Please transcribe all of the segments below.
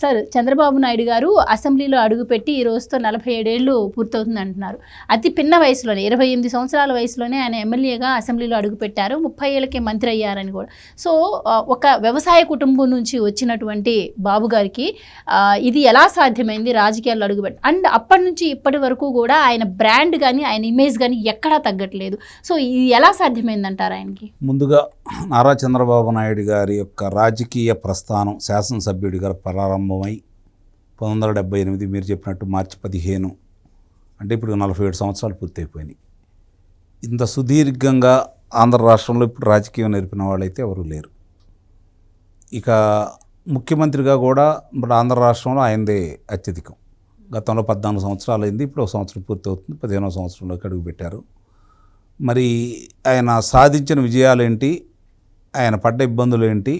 Sir Chandrababu Naidu గారు అసెంబ్లీలో అడుగుపెట్టి ఈ రోజుతో నలభై ఏడేళ్ళు పూర్తవుతుంది అంటున్నారు. అతి పిన్న వయసులోనే ఇరవై ఎనిమిది సంవత్సరాల వయసులోనే ఆయన ఎమ్మెల్యేగా అసెంబ్లీలో అడుగుపెట్టారు. ముప్పై ఏళ్ళకే మంత్రి అయ్యారని కూడా. సో ఒక వ్యవసాయ కుటుంబం నుంచి వచ్చినటువంటి బాబు గారికి ఇది ఎలా సాధ్యమైంది రాజకీయాల్లో అడుగుపెట్టి? అండ్ అప్పటి నుంచి ఇప్పటి వరకు కూడా ఆయన బ్రాండ్ కానీ ఆయన ఇమేజ్ కానీ ఎక్కడా తగ్గట్లేదు. సో ఇది ఎలా సాధ్యమైంది అంటారు ఆయనకి? ముందుగా నారా చంద్రబాబు నాయుడు గారి యొక్క రాజకీయ ప్రస్థానం శాసనసభ్యుడిగా ప్రారంభమై పంతొమ్మిది వందల డెబ్బై ఎనిమిది మీరు చెప్పినట్టు మార్చి పదిహేను అంటే ఇప్పుడు నలభై ఏడు సంవత్సరాలు పూర్తయిపోయినాయి. ఇంత సుదీర్ఘంగా ఆంధ్ర రాష్ట్రంలో ఇప్పుడు రాజకీయం నేర్పిన వాళ్ళైతే ఎవరు లేరు. ఇక ముఖ్యమంత్రిగా కూడా ఇప్పుడు ఆంధ్ర రాష్ట్రంలో ఆయనదే అత్యధికం. గతంలో పద్నాలుగు సంవత్సరాలు అయింది ఇప్పుడు ఒక సంవత్సరం పూర్తి అవుతుంది పదిహేనో సంవత్సరంలోకి అడుగుపెట్టారు మరి ఆయన సాధించిన విజయాలేంటి? ఆయన పడ్డ ఇబ్బందులు ఏంటి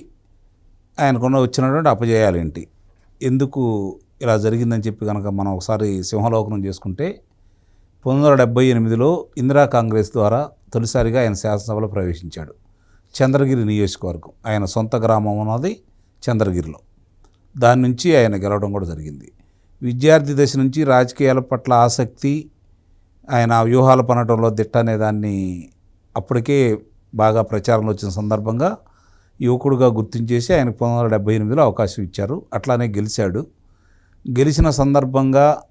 ఆయనకున్న వచ్చినటువంటి అపజయాలేంటి? ఎందుకు ఇలా జరిగిందని చెప్పి కనుక మనం ఒకసారి సింహలోకనం చేసుకుంటే పంతొమ్మిది వందల డెబ్బై ఎనిమిదిలో ఇందిరా కాంగ్రెస్ ద్వారా తొలిసారిగా ఆయన శాసనసభలో ప్రవేశించాడు. చంద్రగిరి నియోజకవర్గం. ఆయన సొంత గ్రామం ఉన్నది చంద్రగిరిలో. దాని నుంచి ఆయన గెలవడం కూడా జరిగింది. విద్యార్థి దశ నుంచి రాజకీయాల పట్ల ఆసక్తి ఆయన వ్యూహాలు పనటంలో దిట్ట అనే దాన్ని అప్పటికే బాగా ప్రచారంలో వచ్చిన సందర్భంగా యువకుడుగా గుర్తించేసి ఆయన పంతొమ్మిది వందల డెబ్బై ఎనిమిదిలో అవకాశం ఇచ్చారు. అట్లానే గెలిచాడు. గెలిచిన సందర్భంగా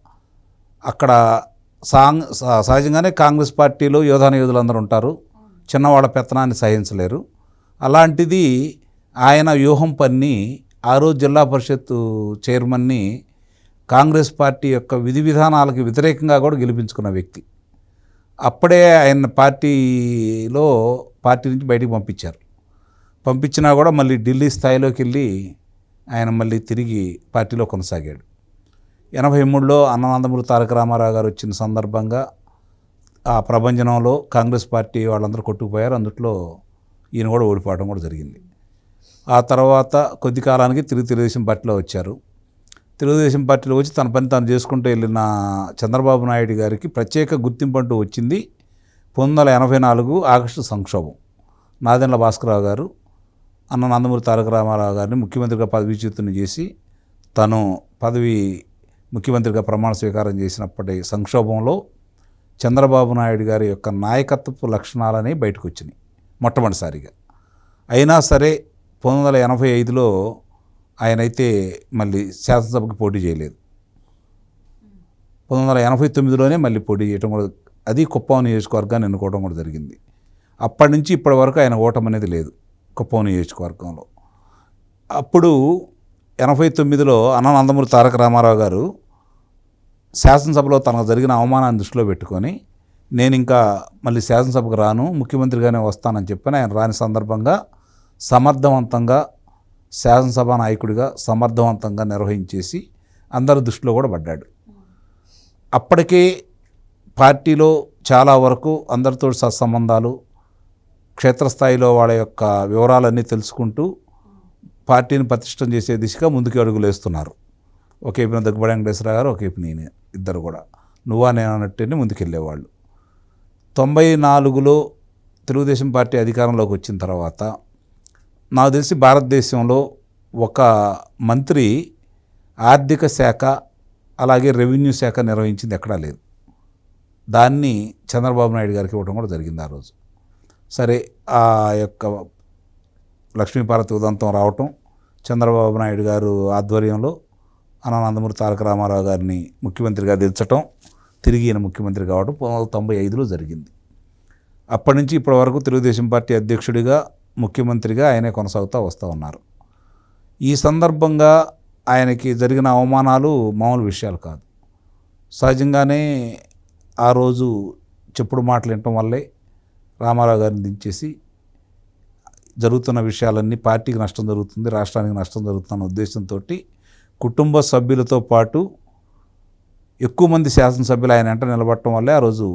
అక్కడ సాంగ్ స- సహజంగానే కాంగ్రెస్ పార్టీలో యోధాన యోధులందరూ ఉంటారు. చిన్నవాళ్ళ పెత్తనాన్ని సహించలేరు. అలాంటిది ఆయన వ్యూహం పన్ని ఆ రోజు జిల్లా పరిషత్ చైర్మన్ని కాంగ్రెస్ పార్టీ యొక్క విధి విధానాలకు వ్యతిరేకంగా కూడా గెలిపించుకున్న వ్యక్తి. అప్పుడే ఆయన పార్టీలో పార్టీ నుంచి బయటికి పంపించారు. పంపించినా కూడా మళ్ళీ ఢిల్లీ స్థాయిలోకి వెళ్ళి ఆయన మళ్ళీ తిరిగి పార్టీలో కొనసాగాడు. ఎనభై మూడులో అన్ననందమూరి తారక రామారావు గారు వచ్చిన సందర్భంగా ఆ ప్రభంజనంలో కాంగ్రెస్ పార్టీ వాళ్ళందరూ కొట్టుకుపోయారు. అందుట్లో ఈయన కూడా ఓడిపోవడం కూడా జరిగింది. ఆ తర్వాత కొద్ది కాలానికి తిరిగి తెలుగుదేశం పార్టీలో వచ్చారు. తెలుగుదేశం పార్టీలో వచ్చి తన పని తాను చేసుకుంటూ వెళ్ళిన చంద్రబాబు నాయుడు గారికి ప్రత్యేక గుర్తింపు అంటూ వచ్చింది. పంతొమ్మిది వందల ఎనభై నాలుగు ఆగస్టు సంక్షోభం. నాదెండ్ల భాస్కరరావు గారు అన్న నందమూరి తారక రామారావు గారిని ముఖ్యమంత్రిగా పదవీచ్యుతుని చేసి తను పదవి ముఖ్యమంత్రిగా ప్రమాణ స్వీకారం చేసినప్పటి సంక్షోభంలో చంద్రబాబు నాయుడు గారి యొక్క నాయకత్వపు లక్షణాలని బయటకు వచ్చినాయి మొట్టమొదటిసారిగా. అయినా సరే పంతొమ్మిది వందల ఎనభై ఐదులో ఆయనైతే మళ్ళీ శాసనసభకి పోటీ చేయలేదు. పంతొమ్మిది వందల ఎనభై తొమ్మిదిలోనే మళ్ళీ పోటీ చేయడం కూడా అది కుప్పం నియోజకవర్గాన్ని ఎన్నుకోవడం కూడా జరిగింది. అప్పటి నుంచి ఇప్పటి వరకు ఆయన ఓటమి అనేది లేదు. కుప్పం నియోజకవర్గంలో. అప్పుడు ఎనభై తొమ్మిదిలో అనానందమూరి తారక రామారావు గారు శాసనసభలో తనకు జరిగిన అవమానాన్ని దృష్టిలో పెట్టుకొని నేను ఇంకా మళ్ళీ శాసనసభకు రాను ముఖ్యమంత్రిగానే వస్తానని చెప్పని ఆయన రాని సందర్భంగా సమర్థవంతంగా శాసనసభ నాయకుడిగా సమర్థవంతంగా నిర్వహించేసి అందరి దృష్టిలో కూడా పడ్డాడు. అప్పటికే పార్టీలో చాలా వరకు అందరితో సత్సంబంధాలు క్షేత్రస్థాయిలో వాళ్ళ యొక్క వివరాలన్నీ తెలుసుకుంటూ పార్టీని పతిష్టం చేసే దిశగా ముందుకు అడుగులు వేస్తున్నారు. ఒకేపిన దగ్గుబడి వెంకటేశ్వర గారు ఒకేపు నేను ఇద్దరు కూడా. నువ్వా నేను అన్నట్టుని ముందుకెళ్ళేవాళ్ళు. తొంభై నాలుగులో తెలుగుదేశం పార్టీ అధికారంలోకి వచ్చిన తర్వాత నాకు తెలిసి భారతదేశంలో ఒక మంత్రి ఆర్థిక శాఖ అలాగే రెవెన్యూ శాఖ నిర్వహించింది ఎక్కడా లేదు. దాన్ని చంద్రబాబు నాయుడు గారికి ఇవ్వడం కూడా జరిగింది ఆ రోజు. సరే ఆ యొక్క లక్ష్మీపార్వతి ఉదంతం రావటం చంద్రబాబు నాయుడు గారు ఆధ్వర్యంలో అనానందమూరి తారక రామారావు గారిని ముఖ్యమంత్రిగా దించటం తిరిగి ఈయన ముఖ్యమంత్రి కావడం పంతొమ్మిది వందల తొంభై ఐదులో జరిగింది. అప్పటి నుంచి ఇప్పటి వరకు తెలుగుదేశం పార్టీ అధ్యక్షుడిగా ముఖ్యమంత్రిగా ఆయనే కొనసాగుతూ వస్తూ ఉన్నారు. ఈ సందర్భంగా ఆయనకి జరిగిన అవమానాలు మామూలు విషయాలు కాదు. సహజంగానే ఆ రోజు చెప్పుడు మాటలు వినటం వల్లే రామారావు గారిని దించేసి జరుగుతున్న విషయాలన్నీ పార్టీకి నష్టం జరుగుతుంది రాష్ట్రానికి నష్టం జరుగుతున్న ఉద్దేశంతో కుటుంబ సభ్యులతో పాటు ఎక్కువ మంది శాసనసభ్యులు ఆయన వెంట నిలబడటం వల్లే ఆ రోజు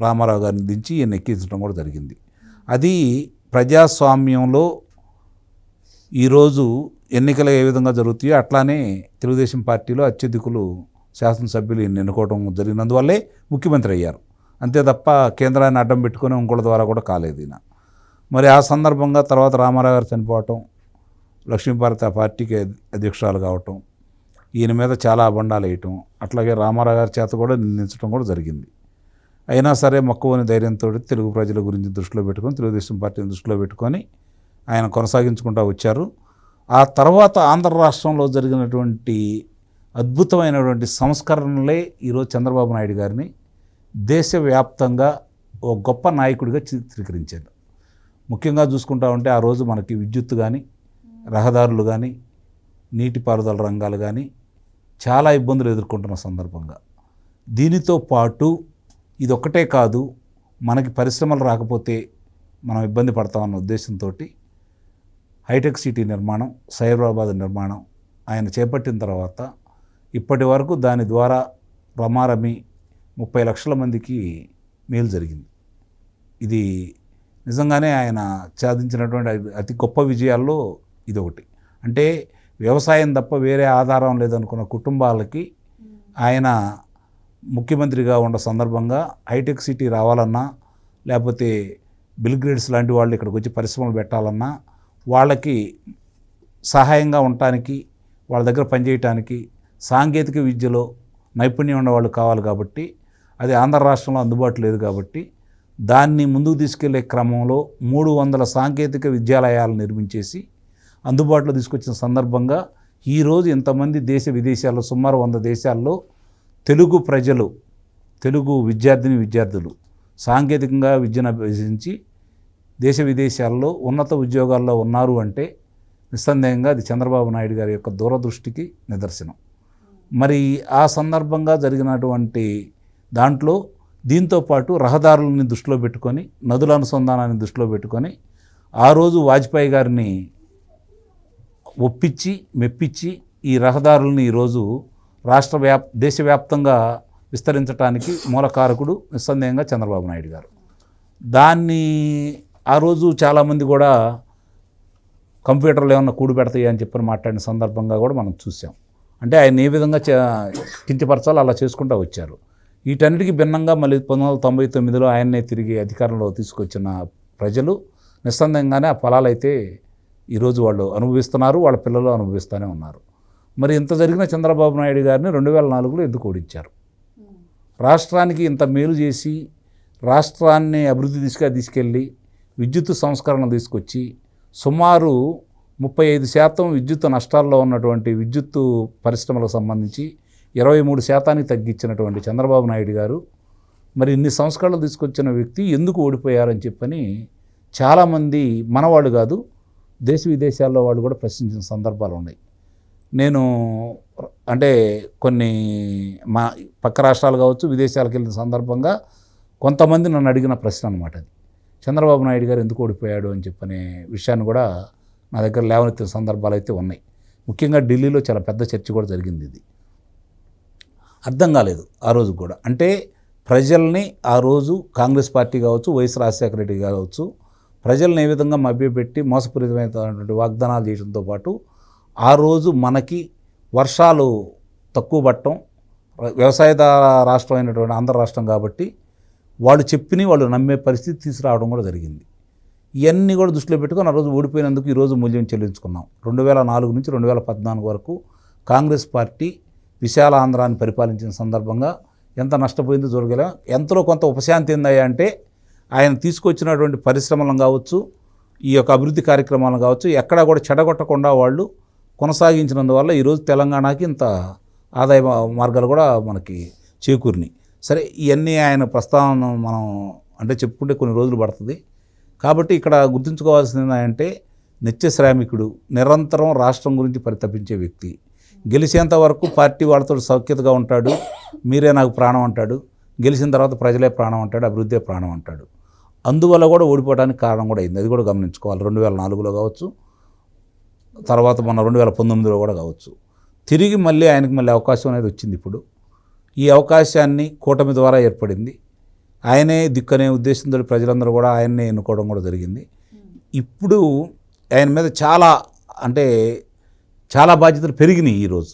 రామారావు గారిని దించి ఈయన ఎక్కించడం కూడా జరిగింది. అది ప్రజాస్వామ్యంలో ఈరోజు ఎన్నికలు ఏ విధంగా జరుగుతాయో అట్లానే తెలుగుదేశం పార్టీలో అత్యధికులు శాసనసభ్యులు ఎన్నుకోవడం జరిగినందువల్లే ముఖ్యమంత్రి అయ్యారు. అంతే తప్ప కేంద్రాన్ని అడ్డం పెట్టుకొని ఇంకోళ్ళ ద్వారా కూడా కాలేదు ఈయన. మరి ఆ సందర్భంగా తర్వాత రామారావు గారు చనిపోవటం లక్ష్మీభారతి ఆ పార్టీకి అధ్యక్షురాలు కావటం ఈయన మీద చాలా అబండాలు వేయటం అట్లాగే రామారావు గారి చేత కూడా నిందించడం కూడా జరిగింది. అయినా సరే మక్కువని ధైర్యంతో తెలుగు ప్రజల గురించి దృష్టిలో పెట్టుకొని తెలుగుదేశం పార్టీని దృష్టిలో పెట్టుకొని ఆయన కొనసాగించుకుంటూ వచ్చారు. ఆ తర్వాత ఆంధ్ర రాష్ట్రంలో జరిగినటువంటి అద్భుతమైనటువంటి సంస్కరణలే ఈరోజు చంద్రబాబు నాయుడు గారిని దేశవ్యాప్తంగా ఒక గొప్ప నాయకుడిగా చిత్రీకరించారు ముఖ్యంగా చూసుకుంటా ఉంటే ఆ రోజు మనకి విద్యుత్ కానీ రహదారులు కానీ నీటిపారుదల రంగాలు కానీ చాలా ఇబ్బందులు ఎదుర్కొంటున్న సందర్భంగా. దీనితో పాటు ఇది ఒక్కటే కాదు మనకి పరిశ్రమలు రాకపోతే మనం ఇబ్బంది పడతామన్న ఉద్దేశంతో హైటెక్ సిటీ నిర్మాణం సైబరాబాద్ నిర్మాణం ఆయన చేపట్టిన తర్వాత ఇప్పటి వరకు దాని ద్వారా రమారమి ముప్పై లక్షల మందికి మేలు జరిగింది. ఇది నిజంగానే ఆయన సాధించినటువంటి అతి- గొప్ప విజయాల్లో ఇది ఒకటి అంటే వ్యవసాయం తప్ప వేరే ఆధారం లేదనుకున్న కుటుంబాలకి ఆయన ముఖ్యమంత్రిగా ఉన్న సందర్భంగా హైటెక్ సిటీ రావాలన్నా లేకపోతే బిల్గ్రేడ్స్ లాంటి వాళ్ళు ఇక్కడికి వచ్చి పరిశ్రమలు పెట్టాలన్నా వాళ్ళకి సహాయంగా ఉండటానికి వాళ్ళ దగ్గర పనిచేయటానికి సాంకేతిక విద్యలో నైపుణ్యం ఉన్న వాళ్ళు కావాలి కాబట్టి అది ఆంధ్ర రాష్ట్రంలో అందుబాటు లేదు కాబట్టి దాన్ని ముందుకు తీసుకెళ్ళే క్రమంలో మూడు వందల సాంకేతిక విద్యాలయాలు నిర్మించేసి అందుబాటులో తీసుకొచ్చిన సందర్భంగా ఈరోజు ఇంతమంది దేశ విదేశాల్లో సుమారు వంద దేశాల్లో తెలుగు ప్రజలు తెలుగు విద్యార్థిని విద్యార్థులు సాంకేతికంగా విద్యను అభ్యసించి దేశ విదేశాల్లో ఉన్నత ఉద్యోగాల్లో ఉన్నారు అంటే నిస్సందేహంగా అది చంద్రబాబు నాయుడు గారి యొక్క దూరదృష్టికి నిదర్శనం. మరి ఆ సందర్భంగా జరిగినటువంటి దాంట్లో దీంతో పాటు రహదారులని దృష్టిలో పెట్టుకొని నదుల అనుసంధానాన్ని దృష్టిలో పెట్టుకొని ఆ రోజు వాజ్పేయి గారిని ఒప్పించి మెప్పించి ఈ రహదారుల్ని ఈరోజు రాష్ట్ర వ్యాప్ దేశవ్యాప్తంగా విస్తరించడానికి మూలకారకుడు నిస్సందేహంగా చంద్రబాబు నాయుడు గారు. దాన్ని ఆ రోజు చాలామంది కూడా కంప్యూటర్లు ఏమన్నా కూడి పెడతాయి అని చెప్పి మాట్లాడిన సందర్భంగా కూడా మనం చూసాం. అంటే ఆయన ఏ విధంగా కించపరచాలో అలా చేసుకుంటూ వచ్చారు. వీటన్నిటికీ భిన్నంగా మళ్ళీ పంతొమ్మిది వందల తొంభై తొమ్మిదిలో ఆయన్నే తిరిగి అధికారంలో తీసుకొచ్చిన ప్రజలు నిస్సందంగానే ఆ ఫలాలు అయితే ఈరోజు వాళ్ళు అనుభవిస్తున్నారు వాళ్ళ పిల్లలు అనుభవిస్తూనే ఉన్నారు. మరి ఇంత జరిగిన చంద్రబాబు నాయుడు గారిని రెండు వేల నాలుగులో ఎందుకు ఓడించారు? రాష్ట్రానికి ఇంత మేలు చేసి రాష్ట్రాన్ని అభివృద్ధి దిశగా తీసుకెళ్ళి విద్యుత్ సంస్కరణ తీసుకొచ్చి సుమారు ముప్పై ఐదు శాతం విద్యుత్ నష్టాల్లో ఉన్నటువంటి విద్యుత్తు పరిశ్రమలకు సంబంధించి ఇరవై మూడు శాతానికి తగ్గించినటువంటి చంద్రబాబు నాయుడు గారు మరి ఇన్ని సంస్కరణలు తీసుకొచ్చిన వ్యక్తి ఎందుకు ఓడిపోయారని చెప్పని చాలామంది మనవాళ్ళు కాదు దేశ విదేశాల్లో వాళ్ళు కూడా ప్రశ్నించిన సందర్భాలు ఉన్నాయి. నేను అంటే కొన్ని మా పక్క రాష్ట్రాలు కావచ్చు విదేశాలకు వెళ్ళిన సందర్భంగా కొంతమంది నన్ను అడిగిన ప్రశ్న అనమాట అది. చంద్రబాబు నాయుడు గారు ఎందుకు ఓడిపోయాడు అని చెప్పనే విషయాన్ని కూడా నా దగ్గర లేవనెత్తిన సందర్భాలు అయితే ఉన్నాయి. ముఖ్యంగా ఢిల్లీలో చాలా పెద్ద చర్చ కూడా జరిగింది ఇది. అర్థం కాలేదు ఆ రోజు కూడా. అంటే ప్రజల్ని ఆ రోజు కాంగ్రెస్ పార్టీ కావచ్చు వైఎస్ రాజశేఖర రెడ్డి కావచ్చు ప్రజల్ని ఏ విధంగా మభ్యపెట్టి మోసపూరితమైనటువంటి వాగ్దానాలు చేయడంతో పాటు ఆ రోజు మనకి వర్షాలు తక్కువ పట్టడం వ్యవసాయదార రాష్ట్రం అయినటువంటి ఆంధ్ర రాష్ట్రం కాబట్టి వాళ్ళు చెప్పిన వాళ్ళు నమ్మే పరిస్థితి తీసుకురావడం కూడా జరిగింది. ఇవన్నీ కూడా దృష్టిలో పెట్టుకొని ఆ రోజు ఓడిపోయినందుకు ఈరోజు మూల్యం చెల్లించుకున్నాం. రెండు వేల నాలుగు నుంచి రెండు వేల పద్నాలుగు వరకు కాంగ్రెస్ పార్టీ విశాల ఆంధ్రాన్ని పరిపాలించిన సందర్భంగా ఎంత నష్టపోయిందో చూడగలం. ఎంతలో కొంత ఉపశాంతి ఏందయ్యా అంటే ఆయన తీసుకొచ్చినటువంటి పరిశ్రమలను కావచ్చు ఈ యొక్క అభివృద్ధి కార్యక్రమాలను కావచ్చు ఎక్కడా కూడా చెడగొట్టకుండా వాళ్ళు కొనసాగించినందువల్ల ఈరోజు తెలంగాణకి ఇంత ఆదాయ మార్గాలు కూడా మనకి చేకూరినాయి. సరే ఇవన్నీ ఆయన ప్రస్తావన మనం అంటే చెప్పుకుంటే కొన్ని రోజులు పడుతుంది. కాబట్టి ఇక్కడ గుర్తుంచుకోవాల్సింది ఏంటంటే నిత్య శ్రామికుడు నిరంతరం రాష్ట్రం గురించి పరితపించే వ్యక్తి. గెలిచేంత వరకు పార్టీ వాళ్ళతో సౌఖ్యతగా ఉంటాడు. మీరే నాకు ప్రాణం అంటాడు. గెలిచిన తర్వాత ప్రజలే ప్రాణం అంటాడు అభివృద్ధే ప్రాణం అంటాడు. అందువల్ల కూడా ఓడిపోవడానికి కారణం కూడా అయింది. అది కూడా గమనించుకోవాలి. రెండు వేల నాలుగులో కావచ్చు తర్వాత మొన్న రెండు వేల పంతొమ్మిదిలో కూడా కావచ్చు. తిరిగి మళ్ళీ ఆయనకు మళ్ళీ అవకాశం అనేది వచ్చింది ఇప్పుడు. ఈ అవకాశాన్ని కూటమి ద్వారా ఏర్పడింది. ఆయనే దిక్కనే ఉద్దేశంతో ప్రజలందరూ కూడా ఆయన్నే ఎన్నుకోవడం కూడా జరిగింది. ఇప్పుడు ఆయన మీద చాలా అంటే చాలా బాధ్యతలు పెరిగినాయి ఈరోజు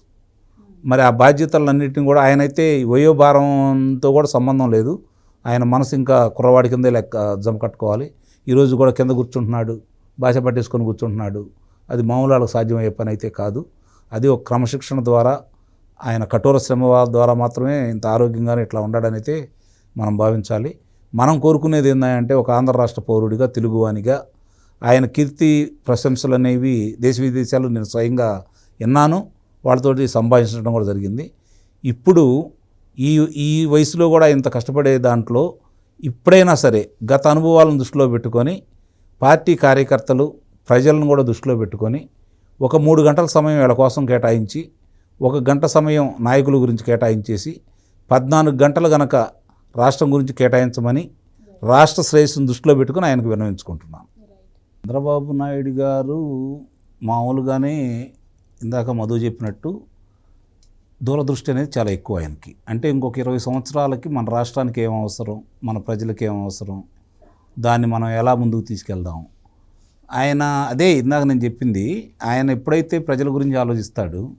మరి ఆ బాధ్యతలన్నింటినీ కూడా ఆయనైతే వయోభారంతో కూడా సంబంధం లేదు. ఆయన మనసు ఇంకా కుర్రవాడి కిందే లెక్క జమ కట్టుకోవాలి. ఈరోజు కూడా కింద కూర్చుంటున్నాడు భాష పట్టేసుకొని కూర్చుంటున్నాడు. అది మామూలు వాళ్ళకి సాధ్యమయ్యే పని అయితే కాదు. అది ఒక క్రమశిక్షణ ద్వారా ఆయన కఠోర శ్రమ ద్వారా మాత్రమే ఇంత ఆరోగ్యంగానే ఇట్లా ఉండడనైతే మనం భావించాలి. మనం కోరుకునేది ఏంటంటే ఒక ఆంధ్ర రాష్ట్ర పౌరుడిగా తెలుగువానిగా ఆయన కీర్తి ప్రశంసలు అనేవి దేశ విదేశాలు నేను స్వయంగా విన్నాను. వాళ్ళతోటి సంభాషించడం కూడా జరిగింది. ఇప్పుడు ఈ ఈ వయసులో కూడా ఇంత కష్టపడే దాంట్లో ఇప్పుడైనా సరే గత అనుభవాలను దృష్టిలో పెట్టుకొని పార్టీ కార్యకర్తలు ప్రజలను కూడా దృష్టిలో పెట్టుకొని ఒక మూడు గంటల సమయం వీళ్ళ కోసం కేటాయించి ఒక గంట సమయం నాయకుల గురించి కేటాయించేసి పద్నాలుగు గంటలు గనక రాష్ట్రం గురించి కేటాయించమని రాష్ట్ర శ్రేయస్సును దృష్టిలో పెట్టుకొని ఆయనకు విన్నవించుకుంటున్నాను. చంద్రబాబు నాయుడు గారు మామూలుగానే ఇందాక మధు చెప్పినట్టు దూరదృష్టి అనేది చాలా ఎక్కువ ఆయనకి. అంటే ఇంకొక ఇరవై సంవత్సరాలకి మన రాష్ట్రానికి ఏం అవసరం మన ప్రజలకి ఏం అవసరం దాన్ని మనం ఎలా ముందుకు తీసుకెళ్దాం? ఆయన అదే ఇందాక నేను చెప్పింది ఆయన ఎప్పుడైతే ప్రజల గురించి ఆలోచిస్తాడు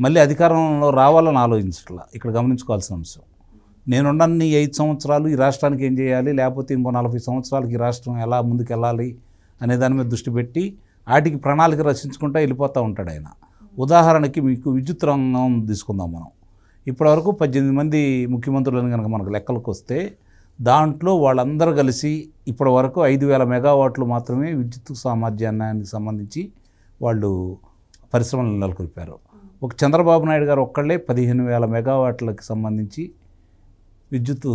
మళ్ళీ అధికారంలో రావాలని ఆలోచించట్లా. ఇక్కడ గమనించుకోవాల్సిన అంశం. నేనుండన్ని ఐదు సంవత్సరాలు ఈ రాష్ట్రానికి ఏం చేయాలి లేకపోతే ఇంకో నలభై సంవత్సరాలకి ఈ రాష్ట్రం ఎలా ముందుకు వెళ్ళాలి అనే దాని మీద దృష్టి పెట్టి వాటికి ప్రణాళిక రచించుకుంటూ వెళ్ళిపోతూ ఉంటాడు ఆయన. ఉదాహరణకి మీకు విద్యుత్ రంగం తీసుకుందాం మనం. ఇప్పటివరకు పద్దెనిమిది మంది ముఖ్యమంత్రులను కనుక మనకు లెక్కలకు వస్తే దాంట్లో వాళ్ళందరూ కలిసి ఇప్పటి వరకు ఐదు వేల మెగావాట్లు మాత్రమే విద్యుత్ సామర్థ్యానికి సంబంధించి వాళ్ళు పరిశ్రమలు నెలకొల్పారు. ఒక చంద్రబాబు నాయుడు గారు ఒక్కళ్ళే పదిహేను వేల మెగావాట్లకు సంబంధించి విద్యుత్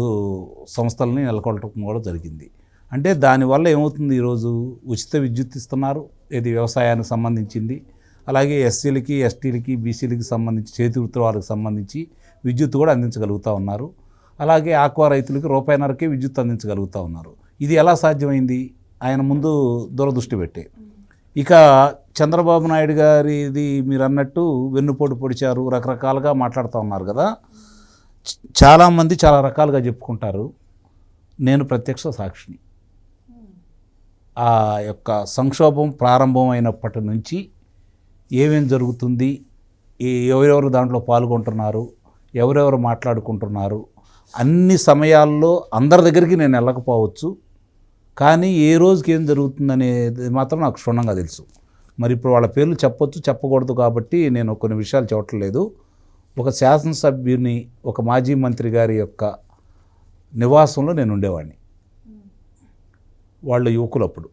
సంస్థలని నెలకొల్పడం కూడా జరిగింది. అంటే దానివల్ల ఏమవుతుంది? ఈరోజు ఉచిత విద్యుత్ ఇస్తున్నారు. ఇది వ్యవసాయానికి సంబంధించింది. అలాగే ఎస్సీలకి ఎస్టీలకి బీసీలకి సంబంధించి చేతి వృత్తుల వారికి సంబంధించి విద్యుత్ కూడా అందించగలుగుతూ ఉన్నారు. అలాగే ఆక్వా రైతులకి రూపాయిన్నరకే విద్యుత్ అందించగలుగుతూ ఉన్నారు. ఇది ఎలా సాధ్యమైంది? ఆయన ముందు దూరదృష్టి పెట్టే. ఇక చంద్రబాబు నాయుడు గారిది మీరు అన్నట్టు వెన్నుపోటు పొడిచారు. రకరకాలుగా మాట్లాడుతూ ఉన్నారు కదా. చాలామంది చాలా రకాలుగా చెప్పుకుంటారు. నేను ప్రత్యక్ష సాక్షిని. ఆ యొక్క సంక్షోభం ప్రారంభమైనప్పటి నుంచి ఏమేం జరుగుతుంది? ఏ- ఎవరెవరు దాంట్లో పాల్గొంటున్నారు? ఎవరెవరు మాట్లాడుకుంటున్నారు? అన్ని సమయాల్లో అందరి దగ్గరికి నేను వెళ్ళకపోవచ్చు. కానీ ఏ రోజుకి ఏం జరుగుతుందనేది మాత్రం నాకు క్షుణ్ణంగా తెలుసు. మరి ఇప్పుడు వాళ్ళ పేర్లు చెప్పొచ్చు చెప్పకూడదు కాబట్టి నేను కొన్ని విషయాలు చెప్పట్లేదు. ఒక శాసనసభ్యుని ఒక మాజీ మంత్రి గారి యొక్క నివాసంలో నేను ఉండేవాడిని. వాళ్ళ యువకులప్పుడు.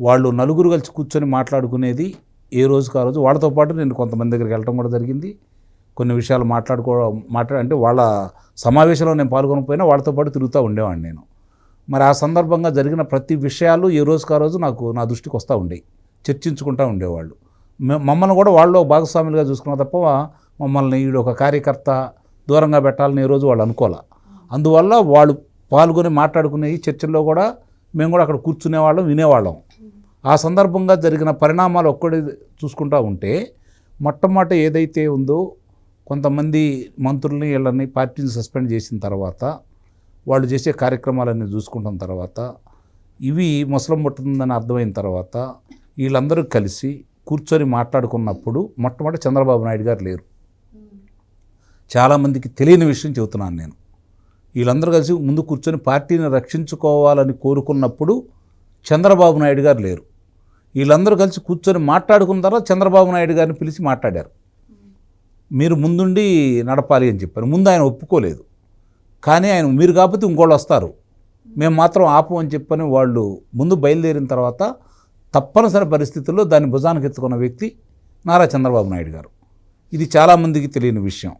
వాళ్ళు నలుగురు కలిసి కూర్చొని మాట్లాడుకునేది ఏ రోజుకు ఆ రోజు. వాళ్ళతో పాటు నేను కొంతమంది దగ్గరికి వెళ్ళడం కూడా జరిగింది. కొన్ని విషయాలు మాట్లాడుకో మాట్లాడ అంటే వాళ్ళ సమావేశంలో నేను పాల్గొనకపోయినా వాళ్ళతో పాటు తిరుగుతూ ఉండేవాడిని నేను. మరి ఆ సందర్భంగా జరిగిన ప్రతి విషయాలు ఏ రోజుకు ఆ రోజు నాకు నా దృష్టికి వస్తూ ఉండేవి చర్చించుకుంటూ ఉండేవాళ్ళు. మమ్మల్ని కూడా వాళ్ళు భాగస్వాములుగా చూసుకున్న తప్ప మమ్మల్ని వీడు ఒక కార్యకర్త దూరంగా పెట్టాలని ఏ రోజు వాళ్ళు అనుకోలే. అందువల్ల వాళ్ళు పాల్గొని మాట్లాడుకునే చర్చల్లో కూడా మేము కూడా అక్కడ కూర్చునేవాళ్ళం వినేవాళ్ళం. ఆ సందర్భంగా జరిగిన పరిణామాలు ఒక్కటి చూసుకుంటా ఉంటే మొట్టమొదట ఏదైతే ఉందో కొంతమంది మంత్రుల్ని వీళ్ళని పార్టీని సస్పెండ్ చేసిన తర్వాత వాళ్ళు చేసే కార్యక్రమాలన్నీ చూసుకుంటున్న తర్వాత ఇవి ముసలం పుట్టిందని అర్థమైన తర్వాత వీళ్ళందరూ కలిసి కూర్చొని మాట్లాడుకున్నప్పుడు మొట్టమొదటి చంద్రబాబు నాయుడు గారు లేరు. చాలామందికి తెలియని విషయం చెబుతున్నాను నేను. వీళ్ళందరూ కలిసి ముందు కూర్చొని పార్టీని రక్షించుకోవాలని కోరుకున్నప్పుడు చంద్రబాబు నాయుడు గారు లేరు. వీళ్ళందరూ కలిసి కూర్చొని మాట్లాడుకున్న తర్వాత చంద్రబాబు నాయుడు గారిని పిలిచి మాట్లాడారు. మీరు ముందుండి నడపాలి అని చెప్పారు. ముందు ఆయన ఒప్పుకోలేదు. కానీ ఆయన మీరు కాకపోతే ఇంకోళ్ళు వస్తారు. మేము మాత్రం ఆపు అని చెప్పని వాళ్ళు ముందు బయలుదేరిన తర్వాత తప్పనిసరి పరిస్థితుల్లో దాన్ని భుజానికి ఎత్తుకున్న వ్యక్తి నారా చంద్రబాబు నాయుడు గారు. ఇది చాలామందికి తెలియని విషయం.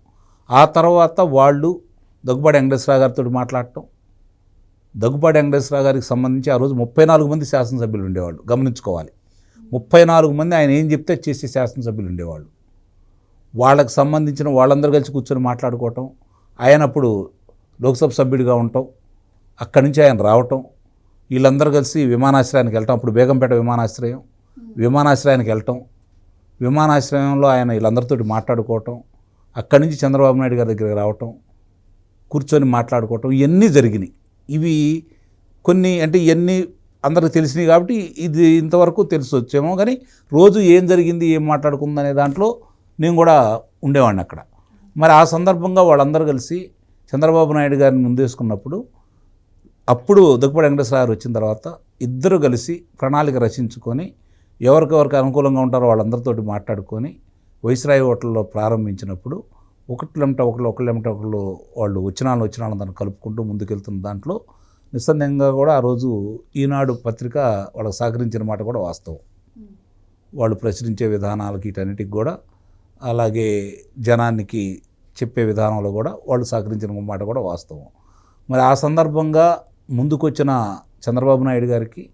ఆ తర్వాత వాళ్ళు దగ్గుబాటి వెంకటేశ్వరరావు గారితో మాట్లాడటం. దగ్గుబాటి వెంకటేశ్వరరావు గారికి సంబంధించి ఆ రోజు ముప్పై నాలుగు మంది శాసనసభ్యులు ఉండేవాళ్ళు గమనించుకోవాలి. ముప్పై నాలుగు మంది ఆయన ఏం చెప్తే చేసే శాసనసభ్యులు ఉండేవాళ్ళు. వాళ్ళకి సంబంధించిన వాళ్ళందరూ కలిసి కూర్చొని మాట్లాడుకోవటం ఆయన అప్పుడు లోక్సభ సభ్యుడిగా ఉండటం అక్కడి నుంచి ఆయన రావటం వీళ్ళందరూ కలిసి విమానాశ్రయానికి వెళ్ళటం అప్పుడు బేగంపేట విమానాశ్రయం విమానాశ్రయానికి వెళ్ళటం విమానాశ్రయంలో ఆయన వీళ్ళందరితో మాట్లాడుకోవటం అక్కడి నుంచి చంద్రబాబు నాయుడు గారి దగ్గరికి రావటం కూర్చొని మాట్లాడుకోవటం ఇవన్నీ జరిగినాయి. ఇవి కొన్ని అంటే ఇవన్నీ అందరికి తెలిసినాయి కాబట్టి ఇది ఇంతవరకు తెలిసి వచ్చేమో కానీ రోజు ఏం జరిగింది ఏం మాట్లాడుకుందనే దాంట్లో నేను కూడా ఉండేవాడిని అక్కడ. మరి ఆ సందర్భంగా వాళ్ళందరూ కలిసి చంద్రబాబు నాయుడు గారిని ముందేసుకున్నప్పుడు అప్పుడు దుగ్గపాటి వెంకటేశ్వర గారు వచ్చిన తర్వాత ఇద్దరు కలిసి ప్రణాళిక రచించుకొని ఎవరికెవరికి అనుకూలంగా ఉంటారో వాళ్ళందరితోటి మాట్లాడుకొని వైస్రాయి హోటల్లో ప్రారంభించినప్పుడు ఒకట్లెంట ఒకళ్ళు ఒకళ్ళెంట ఒకళ్ళు వాళ్ళు వచ్చినాళ్ళు వచ్చినాళ్ళని దాన్ని కలుపుకుంటూ ముందుకెళ్తున్న దాంట్లో నిస్సందేహంగా కూడా ఆ రోజు ఈనాడు పత్రిక వాళ్ళకి సహకరించిన మాట కూడా వాస్తవం. వాళ్ళు ప్రచురించే విధానాలకి వీటన్నిటికి కూడా అలాగే జనానికి చెప్పే విధానంలో కూడా వాళ్ళు సహకరించిన మాట కూడా వాస్తవం. మరి ఆ సందర్భంగా ముందుకొచ్చిన చంద్రబాబు నాయుడు గారికి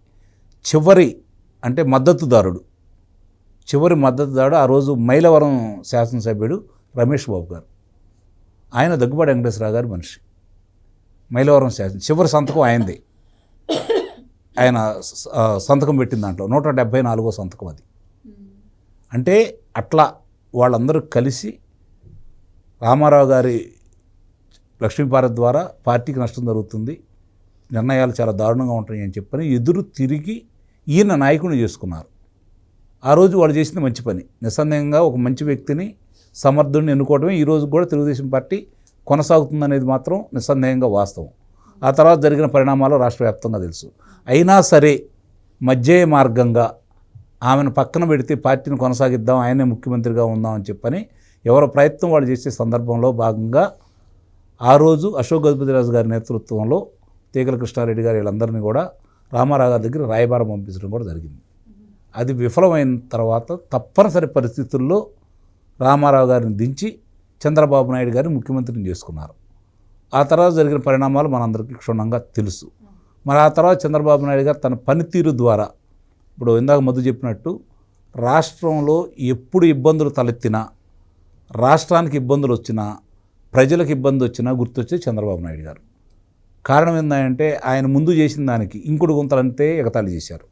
చివరి అంటే మద్దతుదారుడు చివరి మద్దతుదారుడు ఆ రోజు మైలవరం శాసనసభ్యుడు రమేష్ బాబు గారు. ఆయన దగ్గుబాటి వెంకటేశ్వరరావు గారి మనిషి. మైలవరం శాసన చివరి సంతకం ఆయనది. ఆయన స- సంతకం పెట్టిన దాంట్లో నూట డెబ్భై నాలుగో సంతకం అది. అంటే అట్లా వాళ్ళందరూ కలిసి రామారావు గారి లక్ష్మీపార్వతి ద్వారా పార్టీకి నష్టం జరుగుతుంది. నిర్ణయాలు చాలా దారుణంగా ఉంటాయి అని చెప్పని ఎదురు తిరిగి ఈయన నాయకుడిని చేసుకున్నారు. ఆ రోజు వాళ్ళు చేసింది మంచి పని. నిస్సందేహంగా ఒక మంచి వ్యక్తిని సమర్థుడిని ఎన్నుకోవడమే ఈరోజు కూడా తెలుగుదేశం పార్టీ కొనసాగుతుందనేది మాత్రం నిస్సందేహంగా వాస్తవం. ఆ తర్వాత జరిగిన పరిణామాలు రాష్ట్ర వ్యాప్తంగా తెలుసు. అయినా సరే మధ్య మార్గంగా ఆమెను పక్కన పెడితే పార్టీని కొనసాగిద్దాం ఆయనే ముఖ్యమంత్రిగా ఉందాం అని చెప్పని ఎవరో ప్రయత్నం వాళ్ళు చేసే సందర్భంలో భాగంగా ఆ రోజు అశోక్ గజపతిరాజు గారి నేతృత్వంలో తీగల కృష్ణారెడ్డి గారు వీళ్ళందరినీ కూడా రామారావు గారి దగ్గర రాయబారం పంపించడం కూడా జరిగింది. అది విఫలమైన తర్వాత తప్పనిసరి పరిస్థితుల్లో రామారావు గారిని దించి చంద్రబాబు నాయుడు గారిని ముఖ్యమంత్రిని చేసుకున్నారు. ఆ తర్వాత జరిగిన పరిణామాలు మనందరికీ క్షుణ్ణంగా తెలుసు. మరి ఆ తర్వాత చంద్రబాబు నాయుడు గారు తన పనితీరు ద్వారా ఇప్పుడు ఇందాక మధు చెప్పినట్టు రాష్ట్రంలో ఎప్పుడు ఇబ్బందులు తలెత్తినా రాష్ట్రానికి ఇబ్బందులు వచ్చినా ప్రజలకు ఇబ్బంది వచ్చినా గుర్తొచ్చే చంద్రబాబు నాయుడు గారు. కారణం ఏంటంటే ఆయన ముందు చేసిన దానికి ఇంకుడు గుంతలంతే ఎగతాళి చేశారు.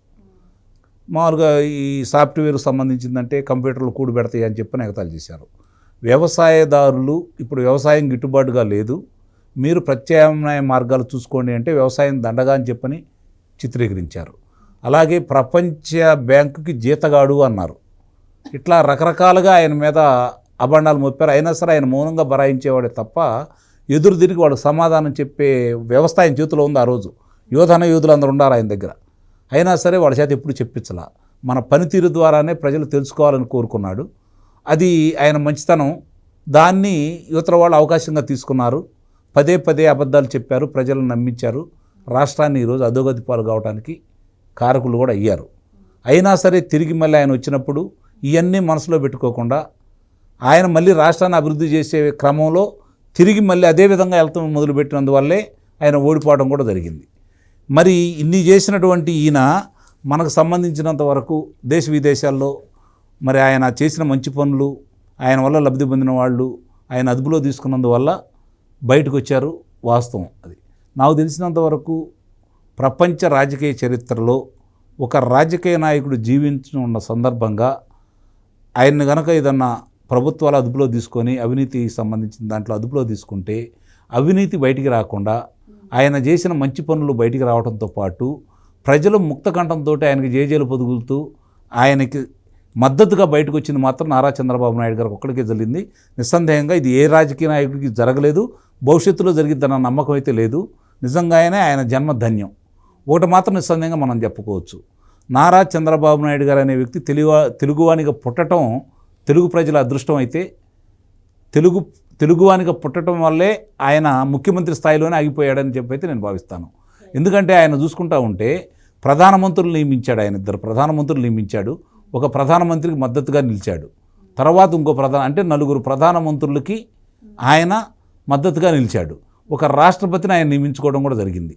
మామూలుగా ఈ సాఫ్ట్వేర్ సంబంధించిందంటే కంప్యూటర్లు కూడి పెడతాయి అని చెప్పి ఎగతాలు చేశారు. వ్యవసాయదారులు ఇప్పుడు వ్యవసాయం గిట్టుబాటుగా లేదు. మీరు ప్రత్యామ్నాయ మార్గాలు చూసుకోండి అంటే వ్యవసాయం దండగా అని చెప్పని చిత్రీకరించారు. అలాగే ప్రపంచ బ్యాంకుకి జీతగాడు అన్నారు. ఇట్లా రకరకాలుగా ఆయన మీద అభండాలు మోపారు. అయినా సరే ఆయన మౌనంగా బరాయించేవాడే తప్ప ఎదురు తిరిగి వాడు సమాధానం చెప్పే వ్యవస్థ ఆయన చేతిలో ఉంది ఆ రోజు. యోధన యోధులు అందరూ ఉన్నారు ఆయన దగ్గర. అయినా సరే వాళ్ళ చేత ఎప్పుడు చెప్పించలా. మన పనితీరు ద్వారానే ప్రజలు తెలుసుకోవాలని కోరుకున్నాడు. అది ఆయన మంచితనం. దాన్ని యువతల వాళ్ళు అవకాశంగా తీసుకున్నారు. పదే పదే అబద్ధాలు చెప్పారు ప్రజలను నమ్మించారు. రాష్ట్రాన్ని ఈరోజు అధోగతి పాలు కావడానికి కారకులు కూడా అయ్యారు. అయినా సరే తిరిగి మళ్ళీ ఆయన వచ్చినప్పుడు ఇవన్నీ మనసులో పెట్టుకోకుండా ఆయన మళ్ళీ రాష్ట్రాన్ని అభివృద్ధి చేసే క్రమంలో తిరిగి మళ్ళీ అదే విధంగా వెళ్తాం మొదలుపెట్టినందువల్లే ఆయన ఓడిపోవడం కూడా జరిగింది. మరి ఇన్ని చేసినటువంటి ఈయన మనకు సంబంధించినంత వరకు దేశ విదేశాల్లో మరి ఆయన చేసిన మంచి పనులు ఆయన వల్ల లబ్ధి పొందిన వాళ్ళు ఆయన అదుపులో తీసుకున్నందువల్ల బయటకు వచ్చారు వాస్తవం అది. నాకు తెలిసినంత వరకు ప్రపంచ రాజకీయ చరిత్రలో ఒక రాజకీయ నాయకుడు జీవించున్న సందర్భంగా ఆయన్ని గనక ఏదన్నా ప్రభుత్వాలు అదుపులో తీసుకొని అవినీతికి సంబంధించిన దాంట్లో అదుపులో తీసుకుంటే అవినీతి బయటికి రాకుండా ఆయన చేసిన మంచి పనులు బయటికి రావడంతో పాటు ప్రజలు ముక్తకంఠంతో ఆయనకి జేజేలు పొదుగులుతూ ఆయనకి మద్దతుగా బయటకు వచ్చింది మాత్రం నారా చంద్రబాబు నాయుడు గారికి ఒక్కడికే జరిగింది. నిస్సందేహంగా ఇది ఏ రాజకీయ నాయకుడికి జరగలేదు. భవిష్యత్తులో జరిగిద్దన్న నమ్మకం అయితే లేదు. నిజంగానే ఆయన జన్మ ధన్యం. ఒకటి మాత్రం నిస్సందేహంగా మనం చెప్పుకోవచ్చు. నారా చంద్రబాబు నాయుడు గారు అనే వ్యక్తి తెలుగు తెలుగువానిగా పుట్టడం తెలుగు ప్రజల అదృష్టం అయితే తెలుగు తెలుగువానిగా పుట్టడం వల్లే ఆయన ముఖ్యమంత్రి స్థాయిలోనే ఆగిపోయాడని చెప్పి అయితే నేను భావిస్తాను. ఎందుకంటే ఆయన చూసుకుంటా ఉంటే ప్రధానమంత్రులు నియమించాడు ఆయన ఇద్దరు. ప్రధానమంత్రులు నియమించాడు. ఒక ప్రధానమంత్రికి మద్దతుగా నిలిచాడు. తర్వాత ఇంకో ప్రధాన అంటే నలుగురు ప్రధానమంత్రులకి ఆయన మద్దతుగా నిలిచాడు. ఒక రాష్ట్రపతిని ఆయన నియమించుకోవడం కూడా జరిగింది.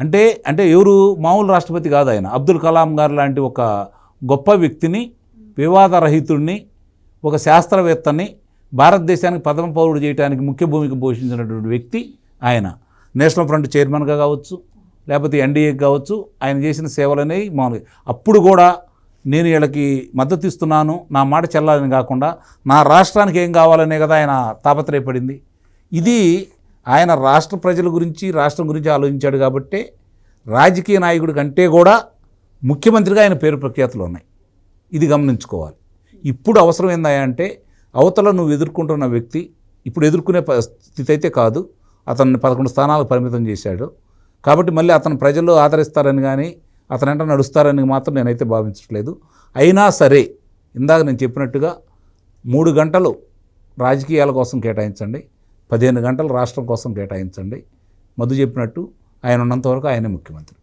అంటే అంటే ఎవరు? మామూలు రాష్ట్రపతి కాదు ఆయన. అబ్దుల్ కలాం గారు లాంటి ఒక గొప్ప వ్యక్తిని వివాదరహితుడిని ఒక శాస్త్రవేత్తని భారతదేశానికి ప్రథమ పౌరుడు చేయడానికి ముఖ్య భూమిక పోషించినటువంటి వ్యక్తి ఆయన. నేషనల్ ఫ్రంట్ చైర్మన్గా కావచ్చు లేకపోతే ఎన్డీఏకి కావచ్చు ఆయన చేసిన సేవలనేవి మామూలుగా. అప్పుడు కూడా నేను వీళ్ళకి మద్దతు ఇస్తున్నాను నా మాట చెల్లాలని కాకుండా నా రాష్ట్రానికి ఏం కావాలనే కదా ఆయన తాపత్రయపడింది. ఇది ఆయన రాష్ట్ర ప్రజల గురించి రాష్ట్రం గురించి ఆలోచించాడు కాబట్టే రాజకీయ నాయకుడి కంటే కూడా ముఖ్యమంత్రిగా ఆయన పేరు ప్రఖ్యాతులు ఉన్నాయి. ఇది గమనించుకోవాలి. ఇప్పుడు అవసరం ఏందా అంటే అవతల నువ్వు ఎదుర్కొంటున్న వ్యక్తి ఇప్పుడు ఎదుర్కొనే స్థితి అయితే కాదు. అతన్ని పదకొండు స్థానాలకు పరిమితం చేశాడు. కాబట్టి మళ్ళీ అతను ప్రజలు ఆదరిస్తారని కానీ అతను వెంట నడుస్తారని మాత్రం నేనైతే భావించట్లేదు. అయినా సరే ఇందాక నేను చెప్పినట్టుగా మూడు గంటలు రాజకీయాల కోసం కేటాయించండి. పదిహేను గంటలు రాష్ట్రం కోసం కేటాయించండి. మధు చెప్పినట్టు ఆయన ఉన్నంతవరకు ఆయనే ముఖ్యమంత్రి.